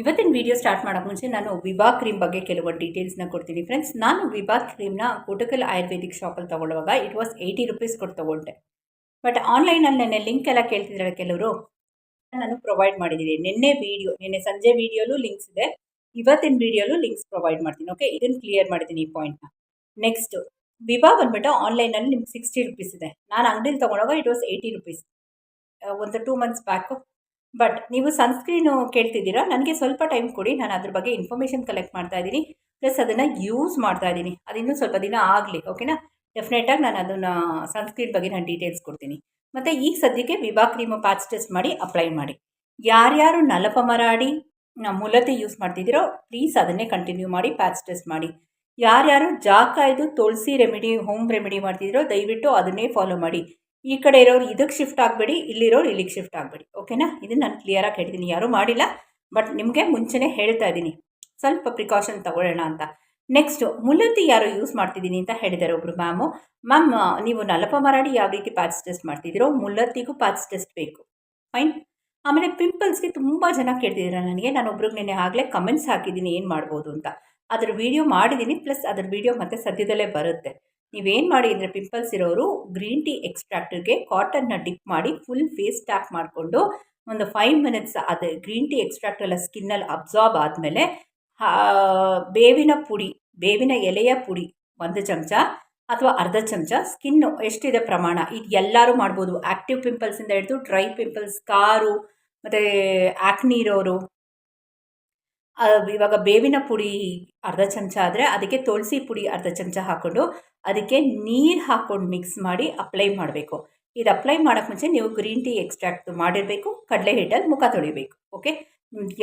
ಇವತ್ತಿನ video start ಮಾಡೋಕ್ಕೆ ಮುಂಚೆ ನಾನು ವಿಭಾ ಕ್ರೀಮ್ ಬಗ್ಗೆ ಕೆಲವೊಂದು ಡೀಟೇಲ್ಸ್ನ ಕೊಡ್ತೀನಿ. ಫ್ರೆಂಡ್ಸ್ ನಾನು ವಿಭಾ ಕ್ರೀಮ್ನ ಕೋಟಕಲ್ ಆಯುರ್ವೇದಿಕ್ ಶಾಪಲ್ಲಿ ತೊಗೊಳ್ಳುವಾಗ ಇಟ್ ವಾಸ್ ಏಯ್ಟಿ ರುಪೀಸ್ ಕೊಟ್ಟು ತೊಗೊಂಡೆ ಬಟ್ ಆನ್ಲೈನಲ್ಲಿ ನೆನ್ನೆ ಲಿಂಕ್ ಎಲ್ಲ ಕೇಳ್ತಿದ್ದಾರೆ ಕೆಲವರು. ನಾನು ಪ್ರೊವೈಡ್ ಮಾಡಿದ್ದೀನಿ ನಿನ್ನೆ ವೀಡಿಯೋ ನಿನ್ನೆ ಸಂಜೆ ವೀಡಿಯೋಲು ಲಿಂಕ್ಸ್ ಇದೆ. ಇವತ್ತಿನ ವೀಡಿಯೋಲು ಲಿಂಕ್ಸ್ ಪ್ರೊವೈಡ್ ಮಾಡ್ತೀನಿ ಓಕೆ ಇದನ್ನು ಕ್ಲಿಯರ್ ಮಾಡಿದ್ದೀನಿ ಈ ಪಾಯಿಂಟ್ನ ನೆಕ್ಸ್ಟ್ ವಿಭಾ ಬಂದ್ಬಿಟ್ಟು ಆನ್ಲೈನಲ್ಲಿ ನಿಮ್ಗೆ ಸಿಕ್ಸ್ಟಿ ರುಪೀಸ್ ಇದೆ. ನಾನು ಅಂಗಡಿಲಿ ತೊಗೊಂಡಾಗ ಇಟ್ ವಾಸ್ ಏಯ್ಟಿ ರುಪೀಸ್ ಒಂದು ಟೂ ಮಂತ್ಸ್ ಬ್ಯಾಕು ಬಟ್ ನೀವು ಸನ್ಸ್ಕ್ರೀನು ಕೇಳ್ತಿದ್ದೀರಾ? ನನಗೆ ಸ್ವಲ್ಪ ಟೈಮ್ ಕೊಡಿ, ನಾನು ಅದ್ರ ಬಗ್ಗೆ ಇನ್ಫಾರ್ಮೇಷನ್ ಕಲೆಕ್ಟ್ ಮಾಡ್ತಾ ಇದ್ದೀನಿ. ಪ್ಲಸ್ ಅದನ್ನು ಯೂಸ್ ಮಾಡ್ತಾ ಇದ್ದೀನಿ. ಅದಿನ್ನೂ ಸ್ವಲ್ಪ ದಿನ ಆಗಲಿ ಓಕೆನಾ ಡೆಫಿನೆಟಾಗಿ ನಾನು ಅದನ್ನು ಸನ್ಸ್ಕ್ರೀನ್ ಬಗ್ಗೆ ನಾನು ಡೀಟೇಲ್ಸ್ ಕೊಡ್ತೀನಿ. ಮತ್ತು ಈಗ ಸದ್ಯಕ್ಕೆ ವಿಭಾ ಕ್ರೀಮು ಪ್ಯಾಚ್ ಟೆಸ್ಟ್ ಮಾಡಿ ಅಪ್ಲೈ ಮಾಡಿ. ಯಾರ್ಯಾರು ನಲಪ ಮರಾಡಿ ಮೂಲತೆ ಯೂಸ್ ಮಾಡ್ತಿದ್ದೀರೋ ಪ್ಲೀಸ್ ಅದನ್ನೇ ಕಂಟಿನ್ಯೂ ಮಾಡಿ ಪ್ಯಾಚ್ ಟೆಸ್ಟ್ ಮಾಡಿ. ಯಾರ್ಯಾರು ಜಾಕಾಯ್ದು ತುಳಸಿ ರೆಮಿಡಿ ಹೋಮ್ ರೆಮಿಡಿ ಮಾಡ್ತಿದ್ದೀರೋ, ದಯವಿಟ್ಟು ಅದನ್ನೇ ಫಾಲೋ ಮಾಡಿ. ಈ ಕಡೆ ಇರೋರು ಇದಕ್ಕೆ ಶಿಫ್ಟ್ ಆಗಬೇಡಿ ಇಲ್ಲಿರೋರು ಇಲ್ಲಿಗೆ ಶಿಫ್ಟ್ ಆಗಬೇಡಿ. ಓಕೆನಾ ಇದನ್ನು ನಾನು ಕ್ಲಿಯರಾಗಿ ಹೇಳಿದ್ದೀನಿ ಯಾರೂ ಮಾಡಿಲ್ಲ ಬಟ್ ನಿಮಗೆ ಮುಂಚೆನೇ ಹೇಳ್ತಾ ಇದ್ದೀನಿ. ಸ್ವಲ್ಪ ಪ್ರಿಕಾಷನ್ ತಗೊಳ್ಳೋಣ ಅಂತ. ನೆಕ್ಸ್ಟು ಮುಲ್ಲತ್ತಿ ಯಾರು ಯೂಸ್ ಮಾಡ್ತಿದ್ದೀನಿ ಅಂತ ಹೇಳಿದ್ದಾರೆ ಒಬ್ಬರು ಮ್ಯಾಮು ಮ್ಯಾಮ್ ನೀವು ನಲಪ ಮರಾಡಿ ಯಾವ ರೀತಿ ಪ್ಯಾಚ್ ಟೆಸ್ಟ್ ಮಾಡ್ತಿದ್ದೀರೋ ಮುಲ್ಲತ್ತಿಗೂ ಪ್ಯಾಚ್ ಟೆಸ್ಟ್ ಬೇಕು. ಫೈನ್ ಆಮೇಲೆ ಪಿಂಪಲ್ಸ್ಗೆ ತುಂಬ ಜನ ಕೇಳ್ತಿದ್ದೀರ ನನಗೆ. ನಾನು ಒಬ್ರಿಗೆ ನೆನೆ ಆಗಲೇ ಕಮೆಂಟ್ಸ್ ಹಾಕಿದ್ದೀನಿ ಏನು ಮಾಡ್ಬೋದು ಅಂತ. ಅದ್ರ ವೀಡಿಯೋ ಮಾಡಿದ್ದೀನಿ ಪ್ಲಸ್ ಅದ್ರ ವೀಡಿಯೋ ಮತ್ತೆ ಸದ್ಯದಲ್ಲೇ ಬರುತ್ತೆ. ನೀವೇನು ಮಾಡಿ ಅಂದರೆ ಪಿಂಪಲ್ಸ್ ಇರೋರು ಗ್ರೀನ್ ಟೀ ಎಕ್ಸ್ಟ್ರಾಕ್ಟರ್ಗೆ ಕಾಟನ್ನ ಡಿಪ್ ಮಾಡಿ ಫುಲ್ ಫೇಸ್ ಟ್ಯಾಪ್ ಮಾಡಿಕೊಂಡು ಒಂದು ಫೈವ್ ಮಿನಿಟ್ಸ್ ಅದು ಗ್ರೀನ್ ಟೀ ಎಕ್ಸ್ಟ್ರಾಕ್ಟ್ ಎಲ್ಲ ಸ್ಕಿನ್ನಲ್ಲಿ ಅಬ್ಸಾರ್ಬ್ ಆದಮೇಲೆ ಬೇವಿನ ಪುಡಿ, ಬೇವಿನ ಎಲೆಯ ಪುಡಿ ಒಂದು ಚಮಚ ಅಥವಾ ಅರ್ಧ ಚಮಚ ಸ್ಕಿನ್ನು ಎಷ್ಟಿದೆ ಪ್ರಮಾಣ? ಇದು ಎಲ್ಲರೂ ಮಾಡ್ಬೋದು. ಆ್ಯಕ್ಟಿವ್ ಪಿಂಪಲ್ಸಿಂದ ಹಿಡಿದು ಡ್ರೈ ಪಿಂಪಲ್ಸ್ ಕಾರು, ಮತ್ತು ಆ್ಯಕ್ನಿ ಇರೋರು. ಇವಾಗ ಬೇವಿನ ಪುಡಿ ಅರ್ಧ ಚಮಚ ಆದರೆ ಅದಕ್ಕೆ ತುಳಸಿ ಪುಡಿ ಅರ್ಧ ಚಮಚ ಹಾಕ್ಕೊಂಡು ಅದಕ್ಕೆ ನೀರು ಹಾಕ್ಕೊಂಡು ಮಿಕ್ಸ್ ಮಾಡಿ ಅಪ್ಲೈ ಮಾಡಬೇಕು. ಇದು ಅಪ್ಲೈ ಮಾಡೋಕ್ಕೆ ಮುಂಚೆ ನೀವು ಗ್ರೀನ್ ಟೀ ಎಕ್ಸ್ಟ್ರಾಕ್ಟ್ ಮಾಡಿರಬೇಕು, ಕಡಲೆ ಹಿಟ್ಟಲ್ಲಿ ಮುಖ ತೊಳಿಬೇಕು ಓಕೆ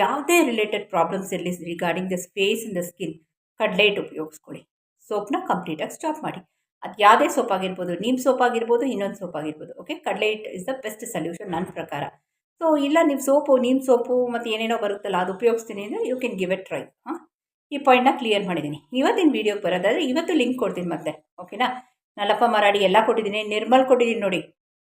ಯಾವುದೇ ರಿಲೇಟೆಡ್ ಪ್ರಾಬ್ಲಮ್ಸ್ ಇರಲಿ regarding the space in the skin ಕಡಲೆ ಹಿಟ್ಟು ಉಪಯೋಗಿಸ್ಕೊಳ್ಳಿ. ಸೋಪ್ನ ಕಂಪ್ಲೀಟಾಗಿ ಸ್ಟಾಪ್ ಮಾಡಿ. ಅದು ಯಾವುದೇ ಸೋಪ್ ಆಗಿರ್ಬೋದು, ನೀಮ್ ಸೋಪ್ ಆಗಿರ್ಬೋದು, ಇನ್ನೊಂದು ಸೋಪ್ ಆಗಿರ್ಬೋದು ಓಕೆ ಕಡಲೆ ಹಿಟ್ ಇಸ್ ದ ಬೆಸ್ಟ್ ಸೊಲ್ಯೂಷನ್ ನನ್ನ ಪ್ರಕಾರ. ಸೊ ಇಲ್ಲ, ನೀವು ಸೋಪು, ನೀಮ್ ಸೋಪು ಮತ್ತು ಏನೇನೋ ಬರುತ್ತಲ್ಲ, ಅದು ಉಪಯೋಗಿಸ್ತೀನಿ ಅಂದರೆ you can give a try ಹಾಂ? ಈ ಪಾಯಿಂಟ್ನ ಕ್ಲಿಯರ್ ಮಾಡಿದ್ದೀನಿ ಇವತ್ತಿನ ವೀಡಿಯೋಗೆ ಬರೋದಾದರೆ ಇವತ್ತು ಲಿಂಕ್ ಕೊಡ್ತೀನಿ ಮತ್ತೆ ಓಕೆನಾ ನಲ್ಲಪ್ಪ ಮರಾಡಿ ಎಲ್ಲ ಕೊಟ್ಟಿದ್ದೀನಿ ನಿರ್ಮಲ್ ಕೊಟ್ಟಿದ್ದೀನಿ ನೋಡಿ.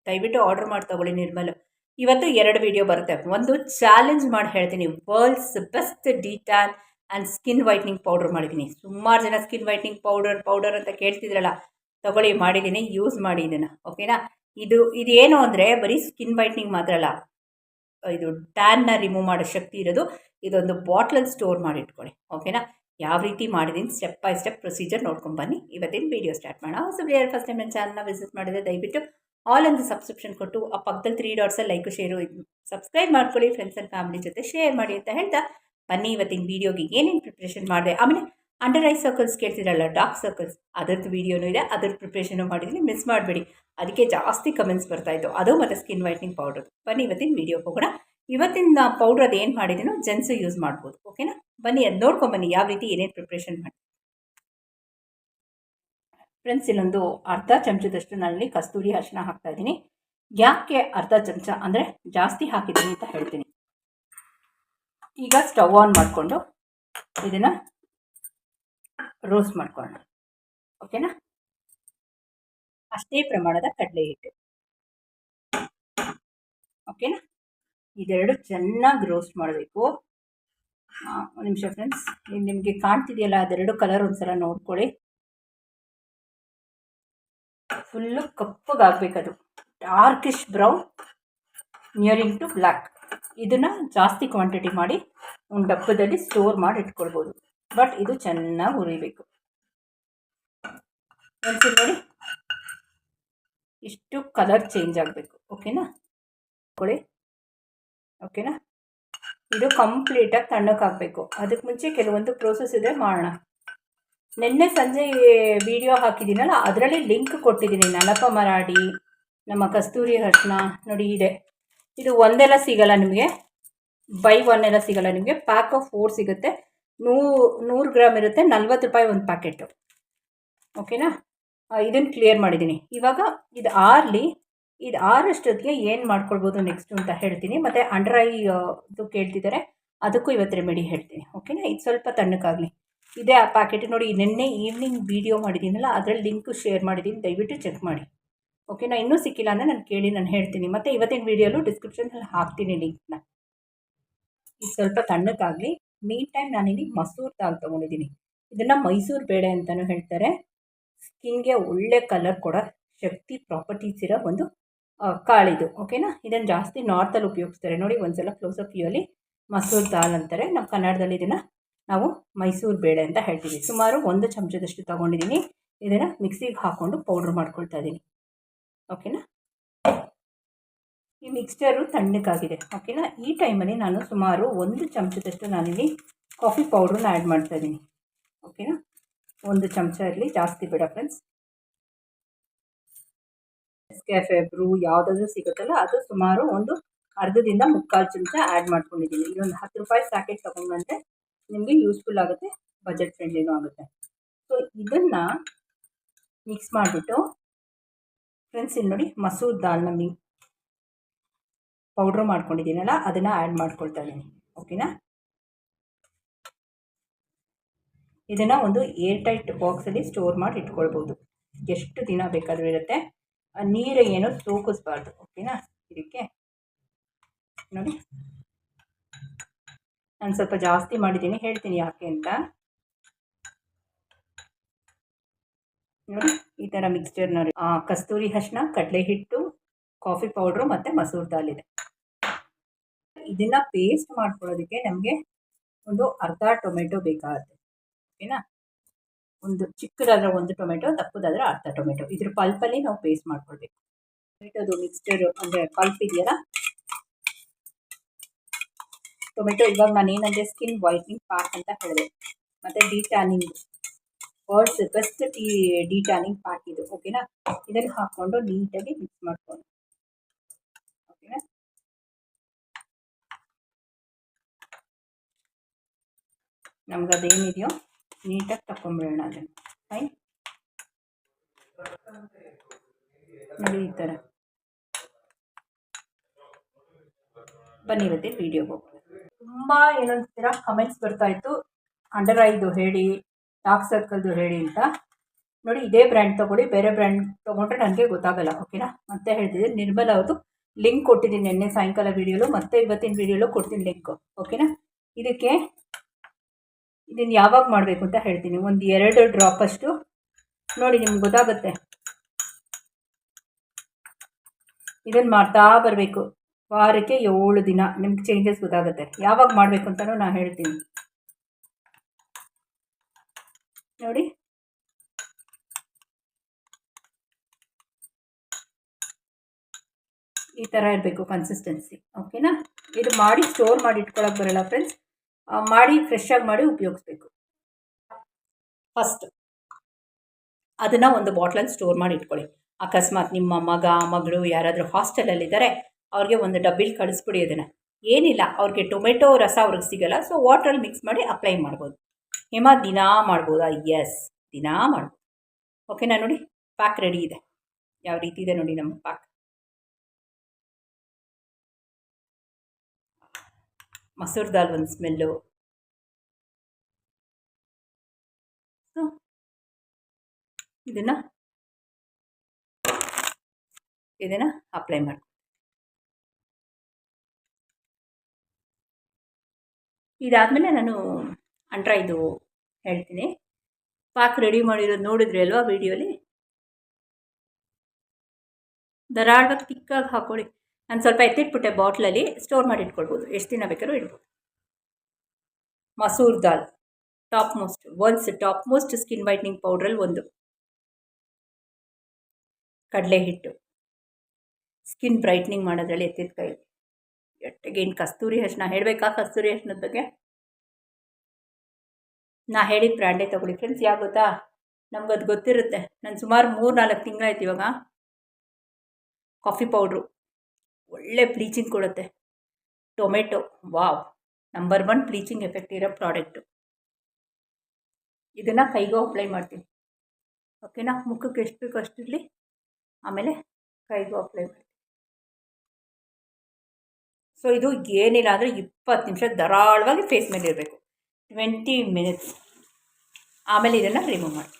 ದಯವಿಟ್ಟು ಆರ್ಡರ್ ಮಾಡಿ ತಗೊಳ್ಳಿ ನಿರ್ಮಲ್. ಇವತ್ತು ಎರಡು ವೀಡಿಯೋ ಬರುತ್ತೆ. ಒಂದು ಚಾಲೆಂಜ್ ಮಾಡಿ ಹೇಳ್ತೀನಿ world's best detan and skin whitening powder ಮಾಡಿದ್ದೀನಿ ಸುಮಾರು ಜನ ಸ್ಕಿನ್ ವೈಟ್ನಿಂಗ್ ಪೌಡರ್ ಪೌಡರ್ ಅಂತ ಕೇಳ್ತಿದ್ರಲ್ಲ, ತಗೊಳ್ಳಿ ಮಾಡಿದ್ದೀನಿ ಯೂಸ್ ಮಾಡಿ ಇದನ್ನು ಓಕೆನಾ ಇದು ಇದೇನು ಅಂದರೆ ಬರೀ ಸ್ಕಿನ್ ವೈಟ್ನಿಂಗ್ ಮಾತ್ರ ಅಲ್ಲ ಇದು ಟ್ಯಾನ್ನ ರಿಮೂವ್ ಮಾಡೋ ಶಕ್ತಿ ಇರೋದು, ಇದೊಂದು ಬಾಟ್ಲಲ್ಲಿ ಸ್ಟೋರ್ ಮಾಡಿ ಇಟ್ಕೊಳ್ಳಿ ಓಕೆನಾ ಯಾವ ರೀತಿ ಮಾಡಿದ್ದೀನಿ ಸ್ಟೆಪ್ ಬೈ ಸ್ಟೆಪ್ ಪ್ರೊಸೀಜರ್ ನೋಡ್ಕೊಂಡು ಬನ್ನಿ. ಇವತ್ತಿನ ವೀಡಿಯೋ ಸ್ಟಾರ್ಟ್ ಮಾಡೋಣ. ಹೊಸ ಯಾರು ಫಸ್ಟ್ ಟೈಮ್ ನನ್ನ ಚಾನಲ್ನ ವಿಸಿಟ್ ಮಾಡಿದ್ರೆ ದಯವಿಟ್ಟು ಆಲ್ ಅಂತ ಸಬ್ಸ್ಕ್ರಿಪ್ಷನ್ ಕೊಟ್ಟು, ಆ ಪಕ್ಕದಲ್ಲಿ ತ್ರೀ ಡಾಟ್ಸಲ್ಲಿ ಲೈಕು ಶೇರು ಸಬ್ಸ್ಕ್ರೈಬ್ ಮಾಡ್ಕೊಳ್ಳಿ ಫ್ರೆಂಡ್ಸ್ ಆ್ಯಂಡ್ ಫ್ಯಾಮಿಲಿ ಜೊತೆ ಶೇರ್ ಮಾಡಿ ಅಂತ ಹೇಳ್ತಾ, ಬನ್ನಿ ಇವತ್ತಿನ ವೀಡಿಯೋಗೆ ಏನೇನು ಪ್ರಿಪ್ರೇಷನ್ ಮಾಡಿದೆ. ಆಮೇಲೆ ಅಂಡರ್ ಐ ಸರ್ಕಲ್ಸ್ ಕೇಳ್ತಿರಲ್ಲ ಡಾರ್ಕ್ ಸರ್ಕಲ್ಸ್ ಅದರದ್ದು ವೀಡಿಯೋನೂ ಇದೆ ಅದ್ರ ಪ್ರಿಪ್ರೇಷನು ಮಾಡಿದ್ದೀನಿ ಮಿಸ್ ಮಾಡಬೇಡಿ. ಅದಕ್ಕೆ ಜಾಸ್ತಿ ಕಮೆಂಟ್ಸ್ ಬರ್ತಾಯಿತ್ತು ಅದು ಮತ್ತು ಸ್ಕಿನ್ ವೈಟ್ನಿಂಗ್ ಪೌಡರ್ ಬನ್ನಿ ಇವತ್ತಿನ ವೀಡಿಯೋ ಹೋಗೋಣ. ಇವತ್ತಿನ ಪೌಡರ್ ಅದು ಏನು ಮಾಡಿದ್ದೀನೋ ಜೆನ್ಸು ಯೂಸ್ ಮಾಡ್ಬೋದು. ಓಕೆನಾ ಬನ್ನಿ ಅದು ನೋಡ್ಕೊಂಬನ್ನಿ ಯಾವ ರೀತಿ ಏನೇನು ಪ್ರಿಪ್ರೇಷನ್ ಮಾಡಿ. ಫ್ರೆಂಡ್ಸ್ ಇನ್ನೊಂದು ಅರ್ಧ ಚಮಚದಷ್ಟು ನಾನಲ್ಲಿ ಕಸ್ತೂರಿ ಅರಿಶಿನ ಹಾಕ್ತಾ ಇದ್ದೀನಿ. ಯಾಕೆ ಅರ್ಧ ಚಮಚ ಅಂದರೆ ಜಾಸ್ತಿ ಹಾಕಿದ್ದೀನಿ ಅಂತ ಹೇಳ್ತೀನಿ. ಈಗ ಸ್ಟವ್ ಆನ್ ಮಾಡಿಕೊಂಡು ಇದನ್ನು ರೋಸ್ಟ್ ಮಾಡ್ಕೊಳ್ಳೋಣ. ಓಕೆನಾ ಅಷ್ಟೇ ಪ್ರಮಾಣದ ಕಡಲೆ ಹಿಟ್ಟು. ಓಕೆನಾ ಇದೆರಡು ಚೆನ್ನಾಗಿ ರೋಸ್ಟ್ ಮಾಡಬೇಕು. ಒಂದು ನಿಮಿಷ ಫ್ರೆಂಡ್ಸ್ ನಿಮಗೆ ಕಾಣ್ತಿದೆಯಲ್ಲ, ಅದೆರಡು ಕಲರ್ ಒಂದ್ಸಲ ನೋಡ್ಕೊಳ್ಳಿ. Full ಕಪ್ಪಗಾಗಬೇಕದು darkish brown nearing to black ಇದನ್ನು ಜಾಸ್ತಿ ಕ್ವಾಂಟಿಟಿ ಮಾಡಿ, ಒಂದು ಡಬ್ಬದಲ್ಲಿ ಸ್ಟೋರ್ ಮಾಡಿ ಇಟ್ಕೊಳ್ಬೋದು. ಬಟ್ ಇದು ಚೆನ್ನಾಗಿ ಹುರಿಬೇಕು. ನೋಡಿ. ಇಷ್ಟು ಕಲರ್ ಚೇಂಜ್ ಆಗಬೇಕು. ಓಕೆನಾ ಕೊಡಿ. ಓಕೆನಾ ಇದು ಕಂಪ್ಲೀಟಾಗಿ ತಣ್ಣಕ್ಕಾಗಬೇಕು ಅದಕ್ಕೆ ಮುಂಚೆ ಕೆಲವೊಂದು ಪ್ರೋಸೆಸ್ ಇದೆ ಮಾಡೋಣ. ನಿನ್ನೆ ಸಂಜೆ ವಿಡಿಯೋ ಹಾಕಿದ್ದೀನಲ್ಲ, ಅದರಲ್ಲಿ ಲಿಂಕ್ ಕೊಟ್ಟಿದ್ದೀನಿ. ನಲಪ ಮರಾಡಿ ನಮ್ಮ ಕಸ್ತೂರಿ ಅರ್ಶನ ನೋಡಿ ಇದೆ. ಇದು ಒಂದೆಲ್ಲ ಸಿಗಲ್ಲ ನಿಮಗೆ? ಬೈ ಒನ್ ಎಲ್ಲ ಸಿಗಲ್ಲ ನಿಮಗೆ? ಪ್ಯಾಕ್ ಆಫ್ ಫೋರ್ ಸಿಗುತ್ತೆ. ನೂ ನೂರು ಗ್ರಾಮ್ ಇರುತ್ತೆ, ನಲ್ವತ್ತು ರೂಪಾಯಿ ಒಂದು ಪ್ಯಾಕೆಟು ಓಕೆನಾ ಇದನ್ನು ಕ್ಲಿಯರ್ ಮಾಡಿದ್ದೀನಿ ಇವಾಗ ಇದು ಆರಲಿ, ಇದು ಆರಷ್ಟೊತ್ತಿಗೆ ಏನು ಮಾಡ್ಕೊಳ್ಬೋದು ನೆಕ್ಸ್ಟು ಅಂತ ಹೇಳ್ತೀನಿ. ಮತ್ತು ಅಂಡರ್ ಐ ಇದು ಕೇಳ್ತಿದ್ದಾರೆ ಅದಕ್ಕೂ ಇವತ್ತು ರೆಮಿಡಿ ಹೇಳ್ತೀನಿ. ಓಕೆನಾ ಇದು ಸ್ವಲ್ಪ ತಣ್ಣಕ್ಕಾಗಲಿ ಇದೇ ಆ ಪ್ಯಾಕೆಟ್ ನೋಡಿ, ನಿನ್ನೆ ಈವ್ನಿಂಗ್ ವೀಡಿಯೋ ಮಾಡಿದ್ದೀನಲ್ಲ ಅದರಲ್ಲಿ ಲಿಂಕು ಶೇರ್ ಮಾಡಿದ್ದೀನಿ ದಯವಿಟ್ಟು ಚೆಕ್ ಮಾಡಿ. ಓಕೆನಾ ಇನ್ನೂ ಸಿಕ್ಕಿಲ್ಲ ಅಂದರೆ ನಾನು ಕೇಳಿ, ನಾನು ಹೇಳ್ತೀನಿ. ಮತ್ತು ಇವತ್ತಿನ ವೀಡಿಯೋಲು ಡಿಸ್ಕ್ರಿಪ್ಷನಲ್ಲಿ ಹಾಕ್ತೀನಿ ಲಿಂಕ್ನ ಇದು ಸ್ವಲ್ಪ ತಣ್ಣಕ್ಕಾಗಲಿ ಮೀನ್ ಟೈಮ್ ನಾನಿಲ್ಲಿ ಮಸೂರ್ ದಾಲ್ ತೊಗೊಂಡಿದ್ದೀನಿ. ಇದನ್ನು ಮೈಸೂರು ಬೇಳೆ ಅಂತಲೂ ಹೇಳ್ತಾರೆ. ಸ್ಕಿನ್ಗೆ ಒಳ್ಳೆ ಕಲರ್ ಕೊಡೋ ಶಕ್ತಿ ಪ್ರಾಪರ್ಟೀಸ್ ಇರೋ ಒಂದು ಕಾಳಿದು ಓಕೆನಾ ಇದನ್ನು ಜಾಸ್ತಿ ನಾರ್ತಲ್ಲಿ ಉಪಯೋಗಿಸ್ತಾರೆ. ನೋಡಿ ಒಂದ್ಸಲ ಕ್ಲೋಸಪ್ ವ್ಯೂಯಲ್ಲಿ ಮಸೂರ್ ದಾಲ್ ಅಂತಾರೆ. ನಮ್ಮ ಕನ್ನಡದಲ್ಲಿ ಇದನ್ನು ನಾವು ಮೈಸೂರು ಬೇಳೆ ಅಂತ ಹೇಳ್ತೀವಿ ಸುಮಾರು ಒಂದು ಚಮಚದಷ್ಟು ತೊಗೊಂಡಿದ್ದೀನಿ ಇದನ್ನು ಮಿಕ್ಸಿಗೆ ಹಾಕ್ಕೊಂಡು ಪೌಡ್ರ್ ಮಾಡ್ಕೊಳ್ತಾ ಇದ್ದೀನಿ ಓಕೆನಾ ಈ ಮಿಕ್ಸ್ಚರು ತಣ್ಣಕ್ಕಾಗಿದೆ ಓಕೆನಾ ಈ ಟೈಮಲ್ಲಿ ನಾನು ಸುಮಾರು ಒಂದು ಚಮಚದಷ್ಟು ನಾನಿಲ್ಲಿ ಕಾಫಿ ಪೌಡ್ರನ್ನ ಆ್ಯಡ್ ಮಾಡ್ತಾ ಇದ್ದೀನಿ ಓಕೆನಾ ಒಂದು ಚಮಚ ಇರಲಿ, ಜಾಸ್ತಿ ಬೇಡ ಫ್ರೆಂಡ್ಸ್ ಕ್ಯಾಫೆ ಬ್ರೂ ಯಾವುದಾದ್ರೂ ಸಿಗುತ್ತಲ್ಲ, ಅದು ಸುಮಾರು ಒಂದು ಅರ್ಧದಿಂದ ಮುಕ್ಕಾಲು ಚಮಚ ಆ್ಯಡ್ ಮಾಡ್ಕೊಂಡಿದ್ದೀನಿ. ಇದೊಂದು ಹತ್ತು ರೂಪಾಯಿ ಪ್ಯಾಕೆಟ್ ತೊಗೊಂಡ್ರೆ ನಿಮಗೆ ಯೂಸ್ಫುಲ್ ಆಗುತ್ತೆ ಬಜೆಟ್ ಫ್ರೆಂಡ್ಲಿನೂ ಆಗುತ್ತೆ. ಸೊ ಇದನ್ನು ಮಿಕ್ಸ್ ಮಾಡಿಬಿಟ್ಟು ಫ್ರೆಂಡ್ಸ್ ಇಲ್ಲಿ ನೋಡಿ ಮಸೂರ್ ದಾಲ್ನ ಮಿ ಪೌಡ್ರ್ ಮಾಡ್ಕೊಂಡಿದ್ದೀನಲ್ಲ, ಅದನ್ನು ಆ್ಯಡ್ ಮಾಡ್ಕೊಳ್ತಾ ಇದ್ದೀನಿ. ಓಕೆನಾ ಇದನ್ನು ಒಂದು ಏರ್ ಟೈಟ್ ಬಾಕ್ಸಲ್ಲಿ ಸ್ಟೋರ್ ಮಾಡಿ ಇಟ್ಕೊಳ್ಬೋದು. ಎಷ್ಟು ದಿನ ಬೇಕಾದರೂ ಇರುತ್ತೆ. ನೀರ ಏನು ಸೋಕಿಸ್ಬಾರ್ದು ಓಕೆನಾ ಇದಕ್ಕೆ. ನೋಡಿ. ನಾನು ಸ್ವಲ್ಪ ಜಾಸ್ತಿ ಮಾಡಿದ್ದೀನಿ, ಹೇಳ್ತೀನಿ ಯಾಕೆ ಅಂತ. ನೋಡಿ, ಈ ಥರ ಮಿಕ್ಸ್ಚರ್ನ ಕಸ್ತೂರಿ ಹಶ್ನ ಕಡಲೆ ಹಿಟ್ಟು ಕಾಫಿ ಪೌಡ್ರು ಮತ್ತು ಮಸೂರ್ ದಾಲ್ ಇದೆ. ಇದನ್ನ ಪೇಸ್ಟ್ ಮಾಡ್ಕೊಳ್ಳೋದಕ್ಕೆ ನಮಗೆ ಒಂದು ಅರ್ಧ ಟೊಮೆಟೊ ಬೇಕಾಗುತ್ತೆ. ಓಕೆನಾ? ಒಂದು ಚಿಕ್ಕದಾದ್ರೆ ಒಂದು ಟೊಮೆಟೊ ತಪ್ಪದಾದ್ರೆ ಅರ್ಧ ಟೊಮೆಟೊ. ಇದ್ರ ಪಲ್ಪಲ್ಲಿ ನಾವು ಪೇಸ್ಟ್ ಮಾಡ್ಕೊಳ್ಬೇಕು. ಟೊಮೆಟೊದು ಮಿಕ್ಸ್ಚರ್ ಅಂದರೆ ಪಲ್ಪ್ ಇದೆಯಲ್ಲ? ಟೊಮೆಟೊ ಇವಾಗ ನಾನು ಸ್ಕಿನ್ ವೈಟ್ನಿಂಗ್ ಪ್ಯಾಕ್ ಅಂತ ಹೇಳಿದೆ. ಮತ್ತು ಡಿಟ್ಯಾನಿಂಗ್ ವರ್ಡ್ಸ್ ಬೆಸ್ಟ್ ಟೀ ಡಿಟ್ಯಾನಿಂಗ್ ಪ್ಯಾಕ್ ಇದು. ಓಕೆನಾ? ಇದನ್ನು ಹಾಕ್ಕೊಂಡು ನೀಟಾಗಿ ಮಿಕ್ಸ್ ಮಾಡ್ಕೊಂಡು ಓಕೆನಾ ನಮ್ಗೆ ಅದೇನಿದೆಯೋ ನೀಟಾಗಿ ತಗೊಂಬಿಡೋಣ ಅದನ್ನು. ಫೈನ್ ನೋಡಿ ಈ ಥರ. ಬನ್ನಿ ಇವತ್ತೇ ವೀಡಿಯೋಗೆ ತುಂಬ ಏನಂತೀರ? ಕಮೆಂಟ್ಸ್ ಬರ್ತಾ ಇತ್ತು. ಅಂಡರ್ ಐದು ಹೇಳಿ ಡಾರ್ಕ್ ಸರ್ಕಲ್ದು ಹೇಳಿ ಅಂತ. ನೋಡಿ, ಇದೇ ಬ್ರ್ಯಾಂಡ್ ತೊಗೊಳ್ಳಿ, ಬೇರೆ ಬ್ರ್ಯಾಂಡ್ ತೊಗೊಂಡ್ರೆ ನನಗೆ ಗೊತ್ತಾಗಲ್ಲ ಓಕೆನಾ ಮತ್ತೆ ಹೇಳ್ತಿದ್ದೀನಿ, ನಿರ್ಮಲ ಅವ್ರದ್ದು ಲಿಂಕ್ ಕೊಟ್ಟಿದ್ದೀನಿ ನಿನ್ನೆ ಸಾಯಂಕಾಲ ವೀಡಿಯೋಲು ಮತ್ತೆ ಇವತ್ತಿನ ವೀಡಿಯೋಲು ಕೊಡ್ತೀನಿ ಲಿಂಕು ಓಕೆನಾ ಇದಕ್ಕೆ ಇದನ್ನು ಯಾವಾಗ ಮಾಡಬೇಕು ಅಂತ ಹೇಳ್ತೀನಿ. ಒಂದು ಎರಡು ಡ್ರಾಪಷ್ಟು ನೋಡಿ, ನಿಮ್ಗೆ ಗೊತ್ತಾಗುತ್ತೆ. ಇದನ್ನು ಮಾಡ್ತಾ ಬರಬೇಕು. ವಾರಕ್ಕೆ ಏಳು ದಿನ. ನಿಮ್ಗೆ ಚೇಂಜಸ್ ಗೊತ್ತಾಗುತ್ತೆ. ಯಾವಾಗ ಮಾಡಬೇಕು ಅಂತಲೂ ನಾನು ಹೇಳ್ತೀನಿ. ನೋಡಿ. ಈ ಥರ ಇರಬೇಕು ಕನ್ಸಿಸ್ಟೆನ್ಸಿ ಓಕೆನಾ ಇದು ಮಾಡಿ ಸ್ಟೋರ್ ಮಾಡಿ ಇಟ್ಕೊಳಕ್ಕೆ ಬರೋಲ್ಲ ಫ್ರೆಂಡ್ಸ್ ಮಾಡಿ ಫ್ರೆಶ್ ಆಗಿ ಮಾಡಿ ಉಪಯೋಗಿಸ್ಬೇಕು. ಫಸ್ಟ್ ಅದನ್ನು ಒಂದು ಬಾಟ್ಲಲ್ಲಿ ಸ್ಟೋರ್ ಮಾಡಿ ಇಟ್ಕೊಳ್ಳಿ. ಅಕಸ್ಮಾತ್ ನಿಮ್ಮ ಮಗ, ಮಗಳು ಯಾರಾದರೂ ಹಾಸ್ಟೆಲಲ್ಲಿದ್ದಾರೆ ಅವ್ರಿಗೆ ಒಂದು ಡಬ್ಬಿಲಿ ಕಳಿಸ್ಬಿಡಿ ಅದನ್ನು ಏನಿಲ್ಲ, ಅವ್ರಿಗೆ ಟೊಮೆಟೊ ರಸ ಅವ್ರಿಗೆ ಸಿಗಲ್ಲ ಸೊ ವಾಟ್ರಲ್ಲಿ ಮಿಕ್ಸ್ ಮಾಡಿ ಅಪ್ಲೈ ಮಾಡ್ಬೋದು. ಹಿಮ, ದಿನಾ ಮಾಡ್ಬೋದಾ? ಎಸ್ ದಿನಾ ಮಾಡ್ಬೋದು. ಓಕೆನಾ ನೋಡಿ ಪ್ಯಾಕ್ ರೆಡಿ ಇದೆ. ಯಾವ ರೀತಿ ಇದೆ ನೋಡಿ ನಮ್ಮ ಪ್ಯಾಕ್ ಮಸೂರ್ ದಾಲ್ ಒಂದು ಸ್ಮೆಲ್ಲು ಸೊ ಇದನ್ನು ಇದನ್ನು ಅಪ್ಲೈ ಮಾಡಿ ಇದಾದಮೇಲೆ ನಾನು ಅಂಡ್ರ ಇದು ಹೇಳ್ತೀನಿ. ಪಾಕ್ ರೆಡಿ ಮಾಡಿರೋದು ನೋಡಿದ್ರಿ ಅಲ್ವಾ ವೀಡಿಯೋಲಿ ದರಾಡ್ವಾಗ ತಿಕ್ಕಾಗಿ ಹಾಕೊಳ್ಳಿ. ನಾನು ಸ್ವಲ್ಪ ಎತ್ತಿಟ್ಬಿಟ್ಟೆ ಬಾಟ್ಲಲ್ಲಿ ಸ್ಟೋರ್ ಮಾಡಿ ಇಟ್ಕೊಳ್ಬೋದು. ಎಷ್ಟು ದಿನ ಬೇಕಾದ್ರೂ ಇಡ್ಬೋದು. Masoor dal top most ones top most skin whitening ಪೌಡ್ರಲ್ಲಿ ಒಂದು. ಕಡಲೆ ಹಿಟ್ಟು ಸ್ಕಿನ್ ಬ್ರೈಟ್ನಿಂಗ್ ಮಾಡೋದ್ರಲ್ಲಿ ಎತ್ತಿದ ಕೈ. ಎಟ್ಟಗೇನು ಕಸ್ತೂರಿ ಅರಿಶಿನ ಹೇಳಬೇಕಾ ಕಸ್ತೂರಿ ಅರಿಶಿನದ ಬಗ್ಗೆ? ನಾ ಹೇಳಿದ ಬ್ರ್ಯಾಂಡೇ ತೊಗೊಳ್ಳಿ. ಫ್ರೆಂಡ್ಸ್ ಯಾಕೆ ಗೊತ್ತಾ? ನಮ್ಗೆ ಅದು ಗೊತ್ತಿರುತ್ತೆ. ನಾನು ಸುಮಾರು ಮೂರು ನಾಲ್ಕು ತಿಂಗಳಾಯ್ತು ಇವಾಗ. Coffee powder. ಒಳ್ಳೆ ಬ್ಲೀಚಿಂಗ್ ಕೊಡುತ್ತೆ. Tomato wow number one bleaching effect ಇರೋ ಪ್ರಾಡಕ್ಟು ಇದನ್ನು ಕೈಗೂ ಅಪ್ಲೈ ಮಾಡ್ತೀನಿ. ಓಕೆನಾ ಮುಖಕ್ಕೆ ಎಷ್ಟು ಬೇಕು ಅಷ್ಟಿರಲಿ ಆಮೇಲೆ ಕೈಗೂ ಅಪ್ಲೈ ಮಾಡ್ತೀನಿ. ಸೊ ಇದು ಏನಿಲ್ಲ ಅಂದರೆ ಇಪ್ಪತ್ತು ನಿಮಿಷ ಧಾರಾಳವಾಗಿ ಫೇಸ್ ಮೇಲೆ ಇರಬೇಕು. ಟ್ವೆಂಟಿ ಮಿನಿಟ್ಸ್ ಆಮೇಲೆ ಇದನ್ನು ರಿಮೂವ್ ಮಾಡಿ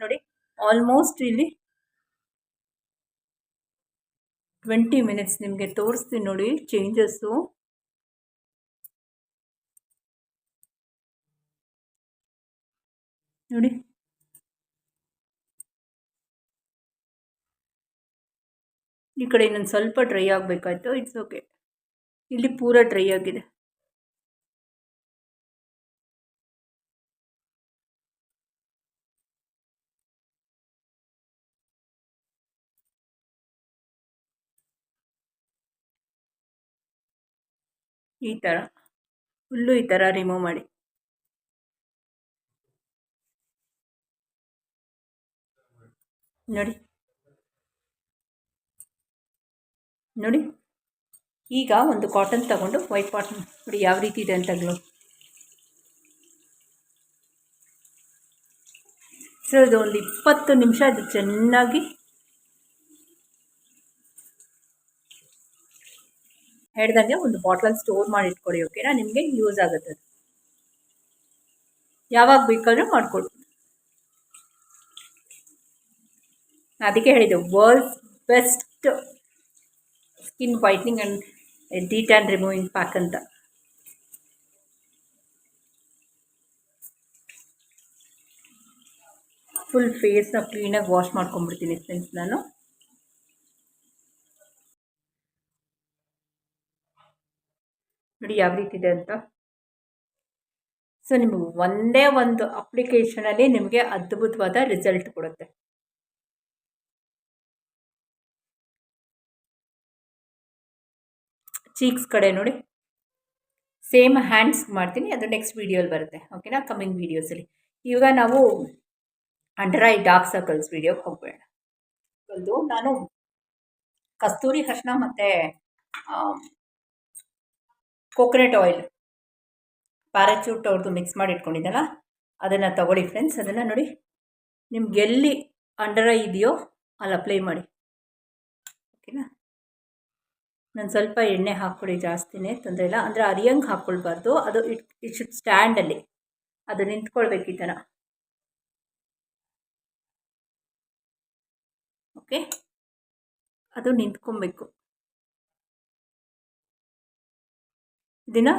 ನೋಡಿ ಆಲ್ಮೋಸ್ಟ್ ಇಲ್ಲಿ ಟ್ವೆಂಟಿ ಮಿನಿಟ್ಸ್ ನಿಮಗೆ ತೋರಿಸ್ತೀನಿ ನೋಡಿ ಚೇಂಜಸ್ಸು ನೋಡಿ. ಈ ಕಡೆ ಇನ್ನೊಂದು ಸ್ವಲ್ಪ ಡ್ರೈ ಆಗಬೇಕಾಯ್ತು ಇಟ್ಸ್ ಓಕೆ ಇಲ್ಲಿ ಪೂರ ಡ್ರೈ ಆಗಿದೆ. ಈ ಥರ ಫುಲ್ಲು ಈ ಥರ ರಿಮೂವ್ ಮಾಡಿ. ನೋಡಿ. ನೋಡಿ. ಈಗ ಒಂದು ಕಾಟನ್ ತಗೊಂಡು ವೈಟ್ ಕಾಟನ್ ನೋಡಿ ಯಾವ ರೀತಿ ಇದೆ ಅಂತ ಗ್ಲೋ ಸೊ ಇದು ಒಂದು ಇಪ್ಪತ್ತು ನಿಮಿಷ ಅದು ಚೆನ್ನಾಗಿ ಹೇಳ್ದಂಗೆ ಒಂದು ಬಾಟ್ಲಲ್ಲಿ ಸ್ಟೋರ್ ಮಾಡಿ ಇಟ್ಕೊಳ್ಳಿ ಓಕೆನಾ ನಿಮಗೆ ಯೂಸ್ ಆಗುತ್ತೆ ಅದು. ಯಾವಾಗ ಬೇಕಾದರೂ ಮಾಡ್ಕೊಡ್ತೀನಿ ಅದಕ್ಕೆ ಹೇಳಿದೆ world's best skin whitening and detan removing pack ಅಂತ. ಫುಲ್ ಫೇಸ್ನ ಕ್ಲೀನಾಗಿ ವಾಶ್ ಮಾಡ್ಕೊಂಡ್ಬಿಡ್ತೀನಿ ಫ್ರೆಂಡ್ಸ್ ನಾನು. ನೋಡಿ ಯಾವ ರೀತಿ ಇದೆ ಅಂತ. ಸೊ ನಿಮಗೆ ಒಂದೇ ಒಂದು ಅಪ್ಲಿಕೇಶನಲ್ಲಿ ನಿಮಗೆ ಅದ್ಭುತವಾದ ರಿಸಲ್ಟ್ ಕೊಡುತ್ತೆ. ಚೀಕ್ಸ್ ಕಡೆ ನೋಡಿ. ಸೇಮ್ ಹ್ಯಾಂಡ್ಸ್ ಮಾಡ್ತೀನಿ, ಅದು ನೆಕ್ಸ್ಟ್ ವೀಡಿಯೋಲಿ ಬರುತ್ತೆ ಓಕೆನಾ ಕಮ್ಮಿಂಗ್ ವೀಡಿಯೋಸಲ್ಲಿ ಇವಾಗ ನಾವು ಅಂಡರ್ ಐ ಡಾರ್ಕ್ ಸರ್ಕಲ್ಸ್ ವೀಡಿಯೋಗೆ ಹೋಗ್ಬೇಡ. ಒಂದು ನಾನು ಕಸ್ತೂರಿ ಅರ್ಶಿನ ಮತ್ತು ಕೋಕೋನಟ್ ಆಯಿಲ್ ಪ್ಯಾರಾಚೂಟ್ ಅವ್ರದ್ದು ಮಿಕ್ಸ್ ಮಾಡಿ ಇಟ್ಕೊಂಡಿದ್ದಲ್ಲ ಅದನ್ನು ತಗೊಳ್ಳಿ ಫ್ರೆಂಡ್ಸ್ ಅದನ್ನು ನೋಡಿ. ನಿಮ್ಗೆ ಎಲ್ಲಿ ಅಂಡರ್ ಐ ಇದೆಯೋ ಅಲ್ಲಿ ಅಪ್ಲೈ ಮಾಡಿ. ಓಕೆನಾ ನಾನು ಸ್ವಲ್ಪ ಎಣ್ಣೆ ಹಾಕ್ಕೊಳ್ಳಿ ಜಾಸ್ತಿನೇ ತೊಂದರೆ ಇಲ್ಲ. ಅಂದರೆ ಅರಿಯಂಗೆ ಹಾಕ್ಕೊಳ್ಬಾರ್ದು. ಅದು ಇಟ್ ಇಟ್ ಶುಡ್ ಸ್ಟ್ಯಾಂಡಲ್ಲಿ ಅದು ನಿಂತ್ಕೊಳ್ಬೇಕು ಈ ಥರ ಓಕೆ ಅದು ನಿಂತ್ಕೊಬೇಕು. ಇದನ್ನು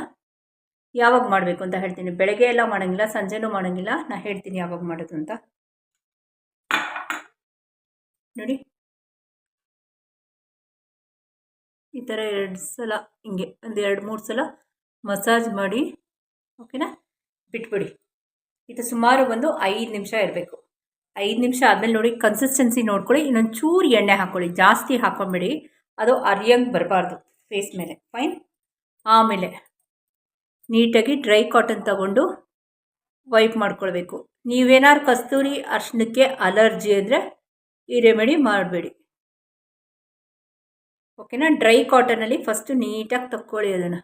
ಯಾವಾಗ ಮಾಡಬೇಕು ಅಂತ ಹೇಳ್ತೀನಿ. ಬೆಳಗ್ಗೆ ಎಲ್ಲ ಮಾಡೋಂಗಿಲ್ಲ, ಸಂಜೆನೂ ಮಾಡೋಂಗಿಲ್ಲ. ನಾನು ಹೇಳ್ತೀನಿ ಯಾವಾಗ ಮಾಡೋದು ಅಂತ. ನೋಡಿ. ಈ ಥರ ಎರಡು ಸಲ ಹಿಂಗೆ, ಒಂದು ಎರಡು, ಮೂರು ಸಲ ಮಸಾಜ್ ಮಾಡಿ, ಓಕೆನಾ? ಬಿಟ್ಬಿಡಿ. ಇದು ಸುಮಾರು ಒಂದು ಐದು ನಿಮಿಷ ಇರಬೇಕು. ಐದು ನಿಮಿಷ ಆದಮೇಲೆ ನೋಡಿ ಕನ್ಸಿಸ್ಟೆನ್ಸಿ ನೋಡ್ಕೊಳ್ಳಿ. ಇನ್ನೊಂದು ಚೂರು ಎಣ್ಣೆ ಹಾಕ್ಕೊಳ್ಳಿ. ಜಾಸ್ತಿ ಹಾಕೊಂಬಿಡಿ ಅದು ಅರಿಯಂಗೆ ಬರಬಾರ್ದು. ಫೇಸ್ ಮೇಲೆ. ಫೈನ್ ಆಮೇಲೆ ನೀಟಾಗಿ ಡ್ರೈ ಕಾಟನ್ ತಗೊಂಡು ವೈಪ್ ಮಾಡ್ಕೊಳ್ಬೇಕು. ನೀವೇನಾದ್ರು ಕಸ್ತೂರಿ ಅರ್ಶನಕ್ಕೆ ಅಲರ್ಜಿ ಅಂದರೆ ಈ ರೆಮಿಡಿ ಮಾಡಬೇಡಿ. ಓಕೆನಾ? ಡ್ರೈ ಕಾಟನಲ್ಲಿ ಫಸ್ಟು ನೀಟಾಗಿ ತಕ್ಕೊಳ್ಳಿ ಅದನ್ನು.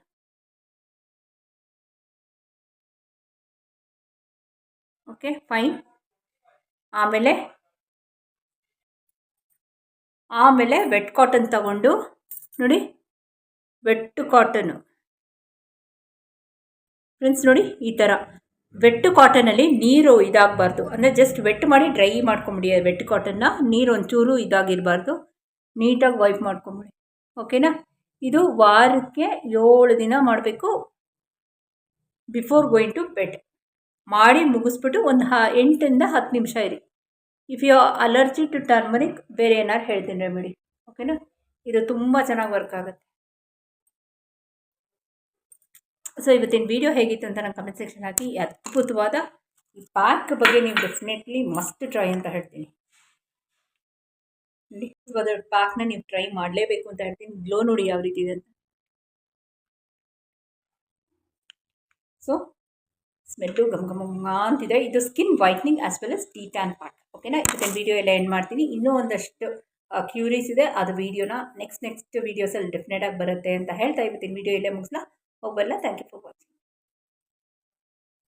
Okay, fine. ಆಮೇಲೆ ಆಮೇಲೆ ವೆಟ್ ಕಾಟನ್ ತಗೊಂಡು ನೋಡಿ ವೆಟ್ ಕಾಟನು ಫ್ರೆಂಡ್ಸ್ ನೋಡಿ, ಈ ಥರ ವೆಟ್ ಕಾಟನಲ್ಲಿ ನೀರು ಇದಾಗಬಾರ್ದು. ಅಂದರೆ ಜಸ್ಟ್ ವೆಟ್ ಮಾಡಿ ಡ್ರೈ ಮಾಡ್ಕೊಂಬಿಡಿ. ವೆಟ್ ಕಾಟನ್ನ ನೀರು ಒಂಚೂರು ಇದಾಗಿರಬಾರ್ದು. ನೀಟಾಗಿ ವೈಪ್ ಮಾಡ್ಕೊಂಬಿಡಿ. ಓಕೆನಾ ಇದು ವಾರಕ್ಕೆ ಏಳು ದಿನ ಮಾಡಬೇಕು ಬಿಫೋರ್ ಗೋಯಿಂಗ್ ಟು ಬೆಡ್ ಮಾಡಿ ಮುಗಿಸ್ಬಿಟ್ಟು ಒಂದು ಹ, ಎಂಟರಿಂದ ಹತ್ತು ನಿಮಿಷ ಇರಿ. If you allergy to turmeric ಬೇರೆ ಏನಾರು ಹೇಳ್ತೀನಿ ರೆಮಿಡಿ ಓಕೆನಾ ಇದು ತುಂಬ ಚೆನ್ನಾಗಿ ವರ್ಕ್ ಆಗುತ್ತೆ. ಸೊ ಇವತ್ತಿನ ವಿಡಿಯೋ ಹೇಗಿತ್ತು ಅಂತ ನಾನು ಕಮೆಂಟ್ ಸೆಕ್ಷನ್ ಹಾಕಿ. ಅದ್ಭುತವಾದ ಈ ಪಾರ್ಕ್ ಬಗ್ಗೆ ನೀವು ಡೆಫಿನೆಟ್ಲಿ ಮಸ್ಟ್ ಟ್ರೈ ಅಂತ ಹೇಳ್ತೀನಿ. ಇವಾಗ ಪ್ಯಾಕ್ನ ನೀವು ಟ್ರೈ ಮಾಡಲೇಬೇಕು ಅಂತ ಹೇಳ್ತೀನಿ. ಗ್ಲೋ ನೋಡಿ ಯಾವ ರೀತಿ ಇದೆ ಅಂತ. ಸೊ ಸ್ಮೆಲ್ಲು ಗಮ್ ಗಮ ಅಂತಿದೆ. ಇದು skin whitening as well as detan pack ಓಕೆನಾ ಇವತ್ತಿನ ವಿಡಿಯೋ ಎಲ್ಲ ಎಂಡ್ ಮಾಡ್ತೀನಿ. ಇನ್ನೂ ಒಂದಷ್ಟು ಕ್ಯೂರೀಸ್ ಇದೆ. ಅದು ವಿಡಿಯೋನ ನೆಕ್ಸ್ಟ್ ನೆಕ್ಸ್ಟ್ ವೀಡಿಯೋಸಲ್ಲಿ ಡೆಫಿನೆಟಾಗಿ ಬರುತ್ತೆ ಅಂತ ಹೇಳ್ತಾ ಇವತ್ತಿನ ವಿಡಿಯೋ ಇಲ್ಲೇ ಮುಗಿಸ್ಲಾ? ಹೋಗಲ್ಲ ಥ್ಯಾಂಕ್ ಯು ಫಾರ್ ವಾಚಿಂಗ್